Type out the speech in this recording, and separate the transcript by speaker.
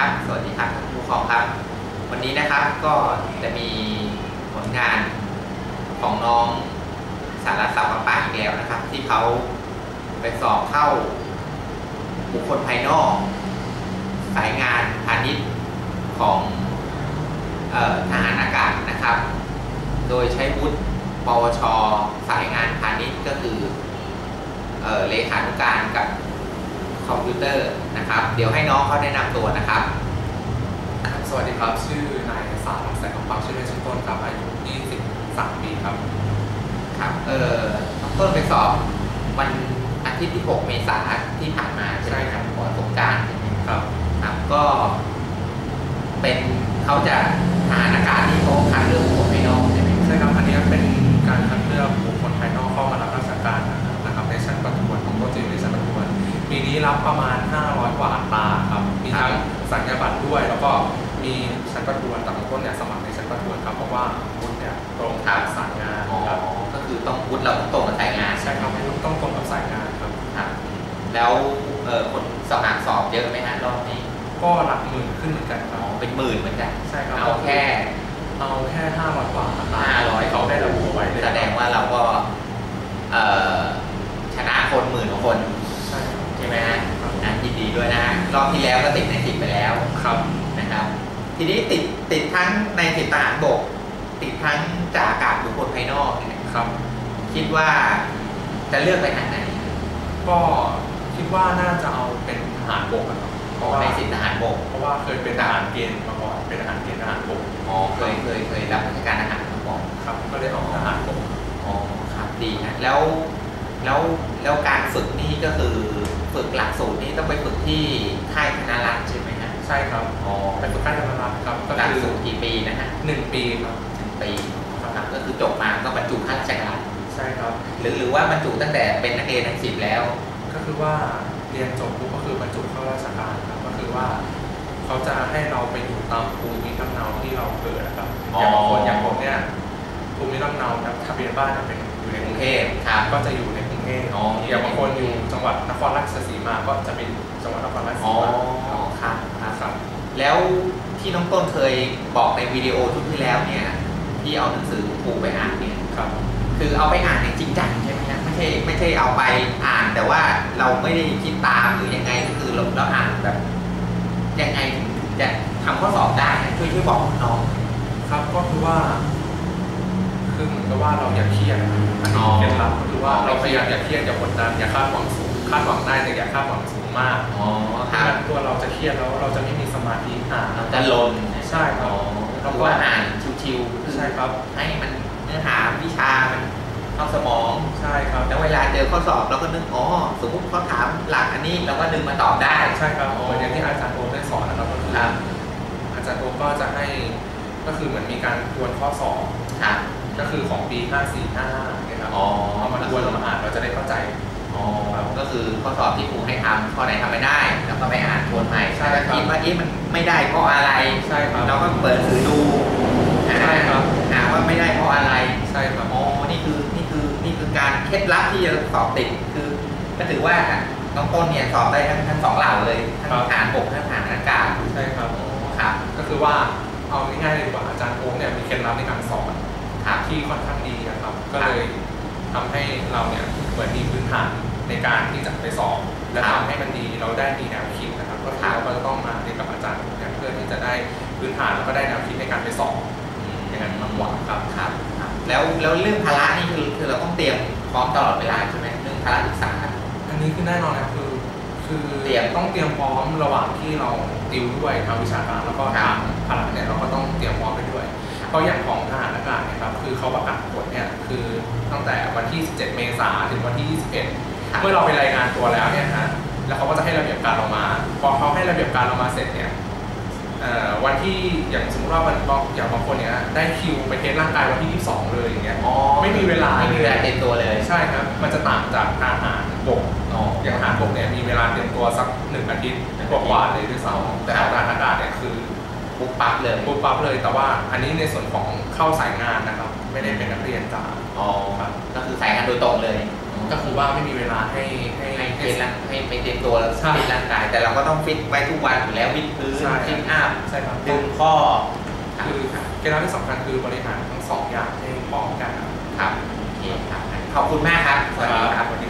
Speaker 1: ครับ สวัสดีครับผู้ปกครองครับ วันนี้นะครับก็จะมีผลงานของน้องสารสัมปปาอีกแล้วนะครับ ที่เขาไปสอบเข้า บุคคลภายนอก สายงานพาณิชย์ของออทหารอากาศนะครับ โดยใช้วุฒิปวช สายงานพาณิชย์ก็คือเออเลขานุการกับ คอมพิวเตอร์นะครับ เดี๋ยวให้น้องเขาแนะนำตัวนะครับ
Speaker 2: ครับสวัสดีครับ ชื่อนายสารักแสงของปังชื่อเล่นชื่อต้นครับอายุ 23 ปีครับ
Speaker 1: ครับเออน้องต้นไปสอบวันอาทิตย์ที่ 6 เมษายนที่ผ่านมาใช่ไหมครับก่อนสงกรารใช่ไหม
Speaker 2: ครับ
Speaker 1: ครับก็ เป็นเขาจะทหารอากาศที่ แล้วเออคนสมัครสอบเยอะไหมฮะรอบนี้
Speaker 2: ก็หลักหมื่นขึ้นเหมือนกันค
Speaker 1: อ๋
Speaker 2: รั
Speaker 1: อบเป็นหมื่นเหมือนกัน
Speaker 2: ใช่ครับ
Speaker 1: เอาแค่
Speaker 2: เอาแค่500กว่าอัตรา
Speaker 1: 500
Speaker 2: เขาได้ระบุเอาไว้เลย
Speaker 1: แสดงว่าเราก็เอ่อชนะคนหมื่นกว่าคน
Speaker 2: ใช่ครับ
Speaker 1: ใช่ไหมฮะนะยินดีด้วยนะฮะรอบที่แล้วก็ติดในสิบไปแล้ว
Speaker 2: ครับ
Speaker 1: นะครับ ทีนี้ติดติดทั้งในสิบทหารบก ติดทั้งจากอากาศบุคคลภายนอกเนี่ย
Speaker 2: ครับ
Speaker 1: คิดว่าจะเลือกไปทางไหน
Speaker 2: ก็ คิดว่าน่าจะเอาเป็นทหารบกอะครับเพราะว่า
Speaker 1: ในสิบทหารบก
Speaker 2: เพราะว่าเคยเป็นทหารเกณฑ์มาก่อนเป็นทหารเกณฑ์ทหารบก
Speaker 1: อ๋อ เคย เคย เคยรับราชการทหารมาก่อน
Speaker 2: ครับ ก็เลยเอาทหารบก
Speaker 1: อ๋อ ครับ ดีนะ แล้ว แล้ว แล้วการฝึกนี่ก็คือฝึกหลักสูตรนี่ต้องไปฝึกที่ค่ายธนารักษ์ใช่ไหมฮะ
Speaker 2: ใช่ครับ
Speaker 1: อ๋อ
Speaker 2: ไปฝึกการทำงานครับ ก็
Speaker 1: หลัก
Speaker 2: คือ
Speaker 1: สูตรกี่ปีนะฮะ
Speaker 2: หนึ่งปีครับ
Speaker 1: หนึ่งปีครับ ก็คือจบมาก็บรรจุข้าราชการ
Speaker 2: ใช่ครับ
Speaker 1: หรือ หรือว่าบรรจุตั้งแต่เป็นนักเรียนทั้งสิบแล้ว
Speaker 2: ก็คือว่าเรียนจบปุ๊บก็คือบรรจุเข้าราชการครับก็คือว่าเขาจะให้เราไปอยู่ตามภูมิลำเนาที่เราเกิดนะครับอย่างบางคนอย่างผมเนี่ยภูมิลำเนาครับทะเบียนบ้านเนี่ยเป็นอยู่ใน
Speaker 1: ใน
Speaker 2: ก
Speaker 1: ก
Speaker 2: รุ
Speaker 1: รุ
Speaker 2: ง
Speaker 1: ง
Speaker 2: เท
Speaker 1: เท
Speaker 2: พ
Speaker 1: พครับ
Speaker 2: ก็จะอยู่ในกรุงเทพ
Speaker 1: อ๋อ
Speaker 2: อย่างบางคนอยู่จังหวัดนครราชสีมาก็จะเป็นจังหวัดนครราช
Speaker 1: อ๋
Speaker 2: สี
Speaker 1: อ
Speaker 2: มา
Speaker 1: ครับครับ
Speaker 2: ครับ
Speaker 1: แล้วที่น้องต้นเคยบอกในวิดีโอชุดที่แล้วเนี่ยที่เอาหนังสือครูไปอ่านเนี่ย
Speaker 2: ครับ
Speaker 1: คือเอาไปอ่านอย่างจริงจังใช่ไหมฮะไม่ใช่ไม่ใช่เอาไปอ่าน แต่ว่าเราไม่ได้คิดตามหรือยังไงก็คือเราเราอ่านแบบยังไงถึงจะทำข้อสอบได้นะช่วยช่วยบอกน้อง
Speaker 2: ครับก็คือว่า คือเหมือนกับว่าเราอย่าเครียดนะครับอัน
Speaker 1: อ๋
Speaker 2: นี้
Speaker 1: อ
Speaker 2: เคล็ดลับก็คือว่าเราพยายามอย่าเครียดอย่ากดดันอย่าคาดหวังสูงคาดหวังได้แต่อย่าคาดหวังสูงมาก
Speaker 1: อ๋อค
Speaker 2: ถ้า
Speaker 1: รับ
Speaker 2: ตัวเราจะเครียดแล้วเราจะไม่มีสมาธิอ่าน
Speaker 1: เราจะลน
Speaker 2: ใช่ครับ
Speaker 1: อ๋อเราก็อ่านชิวๆคือ
Speaker 2: ใช่ครับ
Speaker 1: ให้มันเนื้อหาวิชามัน เข้าสมอง
Speaker 2: ใช่ครับ
Speaker 1: แล้วเวลาเจอข้อสอบเราก็นึกอ๋อสมมติเขาถามหลักอันนี้เราก็ดึงมาตอบได้
Speaker 2: ใช่ครับเหมือนอย่างที่อาจารย์โอได้สอนนะครับก็คือ
Speaker 1: ครับ
Speaker 2: อาจารย์โอก็จะให้ก็คือเหมือนมีการทวนข้อสอบ
Speaker 1: ครับ
Speaker 2: ก็คือของปี 54 55เนี่ยครับ
Speaker 1: อ๋อ
Speaker 2: เอามาทวนเรามาอ่านเราจะได้เข้าใจ
Speaker 1: อ๋อก็คือข้อสอบที่ครูให้ทำข้อไหนทำไม่ได้ แล้วก็ไปอ่านทวนใหม่
Speaker 2: ใช่
Speaker 1: ถ้า
Speaker 2: ครับ
Speaker 1: คิดว่าเอ๊ะมันไม่ได้เพราะอะไร
Speaker 2: ใช่ครับ
Speaker 1: เราก็เปิดสื่อดูหา
Speaker 2: ใช่ครับ
Speaker 1: หาว่าไม่ได้เพราะอะไร
Speaker 2: ใช่ครับ
Speaker 1: อ๋อนี่คือนี่คือนี่คือการ เคล็ดลับที่จะสอบติดคือก็ถือว่าน้องต้นเนี่ยสอบได้ทั้งทั้งสองเหล่าเลยทั้ง
Speaker 2: ครับ
Speaker 1: ทหารบกทั้งทหารอากาศ
Speaker 2: ใช่ครับ
Speaker 1: อ๋อครับ
Speaker 2: ก็คือว่าเอาง่ายๆเลยดีกว่าอาจารย์โอเนี่ยมีเคล็ดลับในการสอน
Speaker 1: ครับ
Speaker 2: ที่ค่อนข้างดีนะครับ ก็เลยทำให้เราเนี่ยเหมือนมีพื้นฐานในการที่จะไปสอบและ
Speaker 1: ครับ
Speaker 2: ทำให้มันดีเราได้มีแนวคิดนะครับ ก็คือเราก็จะต้องมาเรียนกับอาจารย์เนี่ยเพื่อที่จะได้พื้นฐานแล้วก็ได้แนวคิดในการไปสอบอย่างนั้นมากกว่าครับ
Speaker 1: ครับครับแล้วแล้วเรื่องภาระนี่คือคือเราต้องเตรียม พร้อมตลอดเวลาใช่ไหมเรื่องภาระศึกษา
Speaker 2: อันนี้คือแน่นอนนะครับคือ คือ
Speaker 1: เตรียม
Speaker 2: ต้องเตรียมพร้อมระหว่างที่เราติวด้วยทางวิชาการแล้วก็
Speaker 1: ครั
Speaker 2: ทา
Speaker 1: บ
Speaker 2: งพละเนี่ยเราก็ต้องเตรียมพร้อมไปด้วยเพราะอย่างของทหารอากาศเนะครับคือเขาประกาศผลเนี่ยคือตั้งแต่วันที่ 17 เมษาถึงวันที่ 21 เมื่อเราไปรายงานตัวแล้วเนี่ยฮะแล้วเขาก็จะให้ระเบียบการเรามา พอเขาให้ระเบียบการเรามาเสร็จเนี่ยเอ่อ วันที่อย่างสมมติว่าวันอย่างบางคนเนี่ยได้คิวไปเทสร่างกายวันที่ 22 เลยอย่างเงี้ย
Speaker 1: อ๋อ
Speaker 2: ไม่มีเวลา
Speaker 1: ไม่มีเวลาเตรียมตัวเลย
Speaker 2: ใช่ครับ มันจะต่างจากทหารบก
Speaker 1: อ๋อ
Speaker 2: อย่างทหารบกเนี่ยมีเวลาเตรียมตัวสักหนึ่งอาทิตย์กว่าๆเลยด้วยซ้ำแต่ทหารอากาศเนี่ยคือ
Speaker 1: ปุ๊บปั๊บเลย
Speaker 2: ปุ๊บปั๊บเลยแต่ว่าอันนี้ในส่วนของเข้าสายงานนะครับ ไม่ได้เป็นนักเรียนจ๋า
Speaker 1: อ๋อครับก็คือสายงานโดยตรงเลย
Speaker 2: ก็คือว่าไม่มีเวลาให้ให้
Speaker 1: ให้ เตรียมร่างให้ไปเตรียมตัวแล้ว
Speaker 2: ใช่
Speaker 1: ฟิตร่างกาย แต่เราก็ต้องฟิตไว้ทุกวันอยู่แล้ววิดพื้น
Speaker 2: ใช่
Speaker 1: ฟิตอัพ
Speaker 2: ใช่ครับ
Speaker 1: ดึงข้อ
Speaker 2: คือเคล็ดลับที่สำคัญคือบริหารทั้งสองอย่างให้พร้อมกันครับ
Speaker 1: ครับโอเคครับขอบคุณมากครับสวัสดีครับ
Speaker 2: สวัสดีครับ